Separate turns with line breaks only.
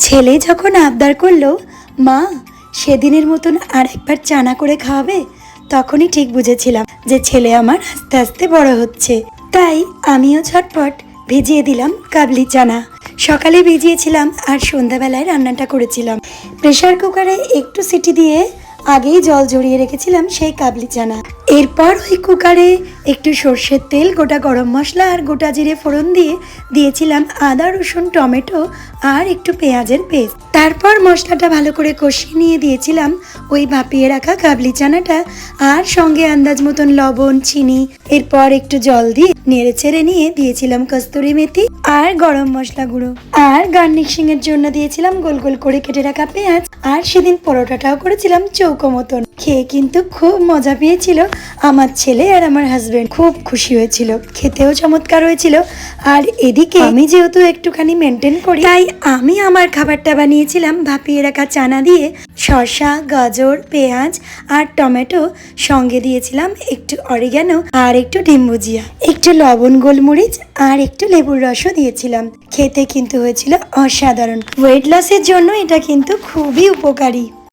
ছেলে যখন আবদার করল, মা, সেদিনের মতন আর একবার চানা করে খাওয়াবে? তখনই ঠিক বুঝেছিলাম যে ছেলে আমার আস্তে আস্তে বড় হচ্ছে। তাই আমিও ঝটপট ভিজিয়ে দিলাম কাবলি চানা। সকালে ভিজিয়েছিলাম আর সন্ধ্যাবেলায় রান্নাটা করেছিলাম। প্রেশার কুকারে একটু সিটি দিয়ে আগেই জল জড়িয়ে রেখেছিলাম সেই কাবলি চানা। এরপর ওই কুকারে একটু সর্ষের তেল, গোটা গরম মশলা আর গোটা জিরে ফোড়ন দিয়ে দিয়েছিলাম আদা, রসুন, টমেটো আর একটু পেঁয়াজের পেস্ট। তারপর মশলাটা ভালো করে কষিয়ে নিয়ে দিয়েছিলাম ওই ভাপিয়ে রাখা কাবলি চানাটা আর সঙ্গে আন্দাজ মতন লবণ, চিনি, এরপর একটু জল দিয়ে নেড়ে চেড়ে নিয়ে দিয়েছিলাম কস্তুরি মেথি আর গরম মশলা গুঁড়ো। আর গার্নিশিং এর জন্য দিয়েছিলাম গোল গোল করে কেটে রাখা পেঁয়াজ আর সেদিন পরোটাটাও করেছিলাম চৌকো মতন খেয়ে কিন্তু খুব মজা পেয়েছিল। আমার ছেলে আর আমার হাজবেন্ড খুব খুশি হয়েছিল। খেতেও চমৎকার হয়েছিল। আর এদিকে আমি যেহেতু একটুখানি মেনটেন করি, তাই আমি আমার খাবারটা বানিয়েছিলাম ভাপিয়ে রাখা চানা দিয়ে। শসা, গাজর, পেঁয়াজ আর টমেটো সঙ্গে দিয়েছিলাম একটু অরিগ্যানো আর একটু ডিম ভুজিয়া একটু লবণ, গোলমরিচ আর একটু লেবুর রসও দিয়েছিলাম। খেতে কিন্তু হয়েছিল অসাধারণ। ওয়েট লসের জন্য এটা কিন্তু খুবই উপকারী।